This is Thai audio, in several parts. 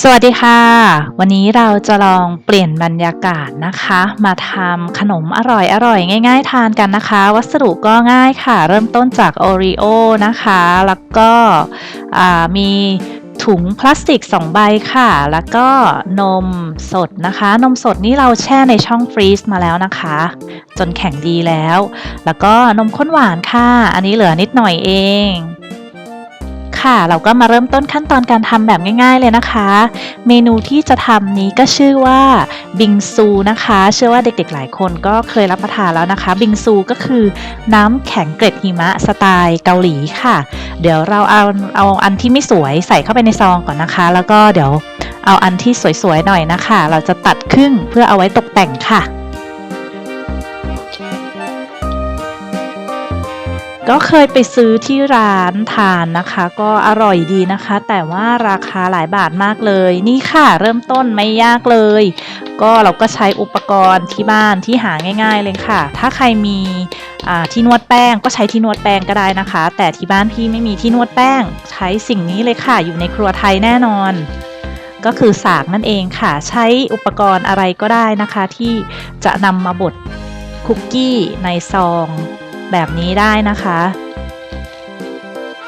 สวัสดีค่ะ วันนี้เราจะลองเปลี่ยนบรรยากาศนะคะ มาทำขนมอร่อยๆง่าย ๆ ทานกันนะคะ วัสดุก็ง่ายค่ะ เริ่มต้นจากโอรีโอนะคะ แล้วก็มีถุงพลาสติก 2 ใบค่ะ แล้วก็นมสดนะคะ นมสดนี่เราแช่ในช่องฟรีซมาแล้วนะคะ จนแข็งดีแล้ว แล้วก็นมข้นหวานค่ะ อันนี้เหลือนิดหน่อยเอง ค่ะ เราก็มาเริ่มต้นขั้นตอนการทำแบบง่าย ๆเลยนะคะ เมนูที่จะทำนี้ก็ชื่อว่าบิงซูนะคะ เชื่อว่าเด็กๆหลายคนก็เคยรับประทานแล้วนะคะ บิงซูก็คือน้ำแข็งเกล็ดหิมะสไตล์เกาหลีค่ะ เดี๋ยวเราเอาเอาอันที่ไม่สวยใส่เข้าไปในซองก่อนนะคะ แล้วก็เดี๋ยวเอาอันที่สวยๆหน่อยนะคะ เราจะตัดครึ่งเพื่อเอาไว้ตกแต่งค่ะ ก็เคยไปซื้อที่ร้านทานนะคะ ก็อร่อยดีนะคะ แต่ว่าราคาหลายบาทมากเลย นี่ค่ะเริ่มต้นไม่ยากเลย ก็เราก็ใช้อุปกรณ์ที่บ้านที่หาง่าย ๆ เลยค่ะ ถ้าใครมีที่นวดแป้งก็ใช้ที่นวดแป้งก็ได้นะคะ แต่ที่บ้านพี่ไม่มีที่นวดแป้ง ใช้สิ่งนี้เลยค่ะ อยู่ในครัวไทยแน่นอน ก็คือสากนั่นเองค่ะ ใช้อุปกรณ์อะไรก็ได้นะคะ ที่จะนำมาบดคุกกี้ในซอง แบบนี้ได้นะคะ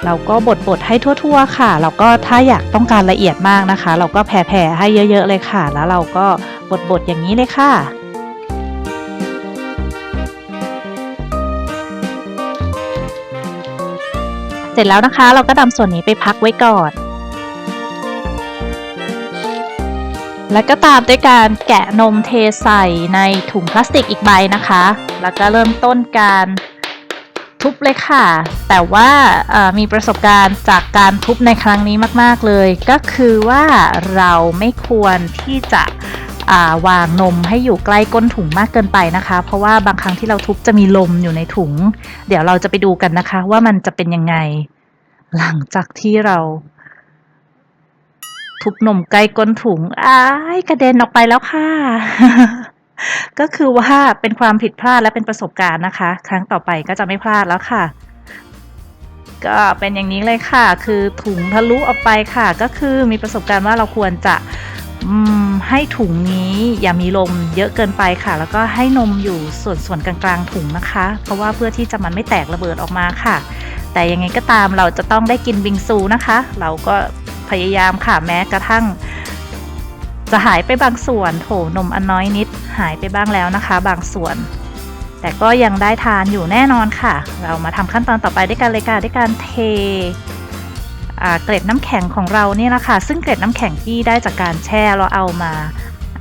เราก็บดบดให้ทั่ว ๆ ค่ะ เราก็ถ้าอยากต้องการละเอียดมากนะคะ เราก็แผ่ๆให้เยอะ ๆ เลยค่ะ แล้วเราก็บดบดอย่างนี้เลยค่ะเสร็จแล้วนะคะ เราก็นำส่วนนี้ไปพักไว้ก่อน แล้วก็ตามด้วยการแกะนมเทใส่ในถุงพลาสติกอีกใบนะคะ แล้วก็เริ่มต้นการ ทุบเลยค่ะ แต่ว่ามีประสบการณ์จากการทุบในครั้งนี้มาก ๆ เลย ก็คือว่าเราไม่ควรที่จะาวางนมให้อยู่ใกล้ก้นถุงมากเกินไปนะคะ เพราะว่าบางครั้งที่เราทุบจะมีลมอยู่ในถุง เดี๋ยวเราจะไปดูกันนะคะ ว่ามันจะเป็นยังไง หลังจากที่เรา ทุบนมใกล้ก้นถุงอ้ายกระเด็นออกไปแล้วค่ะ ก็คือว่าเป็นความผิดพลาดและเป็นประสบการณ์นะคะ ครั้งต่อไปก็จะไม่พลาดแล้วค่ะ ก็เป็นอย่างนี้เลยค่ะ คือถุงทะลุออกไปค่ะ ก็คือมีประสบการณ์ว่าเราควรจะให้ถุงนี้อย่ามีลมเยอะเกินไปค่ะ แล้วก็ให้นมอยู่ส่วนส่วนกลางๆถุงนะคะ เพราะว่าเพื่อที่จะมันไม่แตกระเบิดออกมาค่ะ แต่ยังไงก็ตามเราจะต้องได้กินบิงซูนะคะ เราก็พยายามค่ะแม้กระทั่ง จะหายไปบางส่วนโถนมอันน้อยนิด หายไปบ้างแล้วนะคะ บางส่วน แต่ก็ยังได้ทานอยู่แน่นอนค่ะ เรามาทำขั้นตอนต่อไปด้วยกันเลยค่ะด้วยการเทเกล็ดน้ำแข็งของเราเนี่ยนะคะ ซึ่งเกล็ดน้ำแข็งที่ได้จากการแช่เราเอามา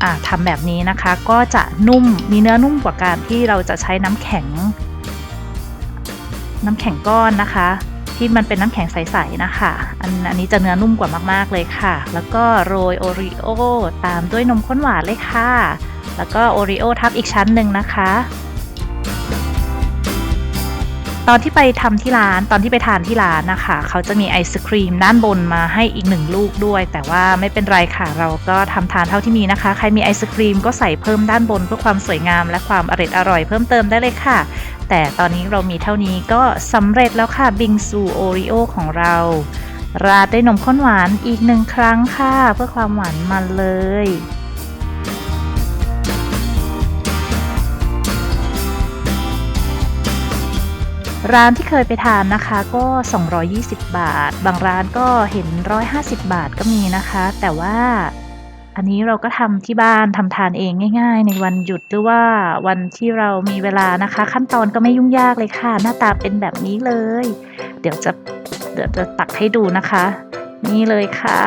อ่าทำแบบนี้นะคะ ก็จะนุ่มมีเนื้อนุ่มกว่าการที่เราจะใช้น้ำแข็ง น้ำแข็งก้อนนะคะ ที่มันเป็นน้ำแข็งใสๆนะคะอันอันนี้จะเนื้อนุ่มกว่ามากๆเลยค่ะ แล้วก็โรยโอรีโอตามด้วยนมข้นหวานเลยค่ะ แล้วก็โอรีโอทับอีกชั้นหนึ่งนะคะ ตอนที่ไปทำที่ร้านตอนที่ไปทานที่ร้านนะคะ เขาจะมีไอศครีมด้านบนมาให้อีกหนึ่งลูกด้วย แต่ว่าไม่เป็นไรค่ะ เราก็ทำทานเท่าที่มีนะคะ ใครมีไอศครีมก็ใส่เพิ่มด้านบนเพื่อความสวยงาม และความอร่อยอร่อยเพิ่มเติมได้เลยค่ะ แต่ตอนนี้เรามีเท่านี้ก็สำเร็จแล้วค่ะบิงซูโอรีโอของเราราดด้วยนมข้นหวานอีกหนึ่งครั้งค่ะ เพื่อความหวานมันเลย ร้านที่เคยไปทานนะคะก็ 220 บาท บางร้านก็เห็น 150 บาทก็มีนะคะ แต่ว่าอันนี้เราก็ทำที่บ้านทำทานเองง่าย ๆ ในวันหยุดหรือว่าวันที่เรามีเวลานะคะ ขั้นตอนก็ไม่ยุ่งยากเลยค่ะ หน้าตาเป็นแบบนี้เลย เดี๋ยวจะเดี๋ยวจะตักให้ดูนะคะ นี่เลยค่ะ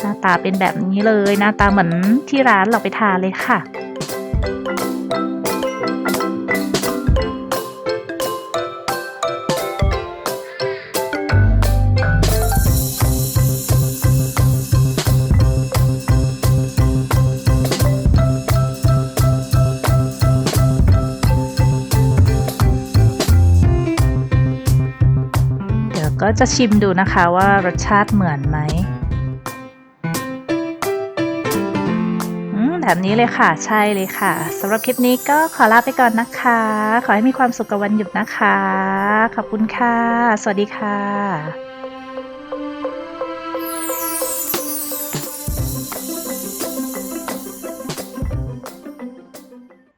หน้าตาเป็นแบบนี้เลย หน้าตาเหมือนที่ร้านเราไปทานเลยค่ะ ก็จะชิมดูนะคะว่ารสชาติเหมือนไหมอืมแบบนี้เลยค่ะ ใช่เลยค่ะสำหรับคลิปนี้ก็ขอลาไปก่อนนะคะ ขอให้มีความสุขกับวันหยุดนะคะ ขอบคุณค่ะ สวัสดีค่ะ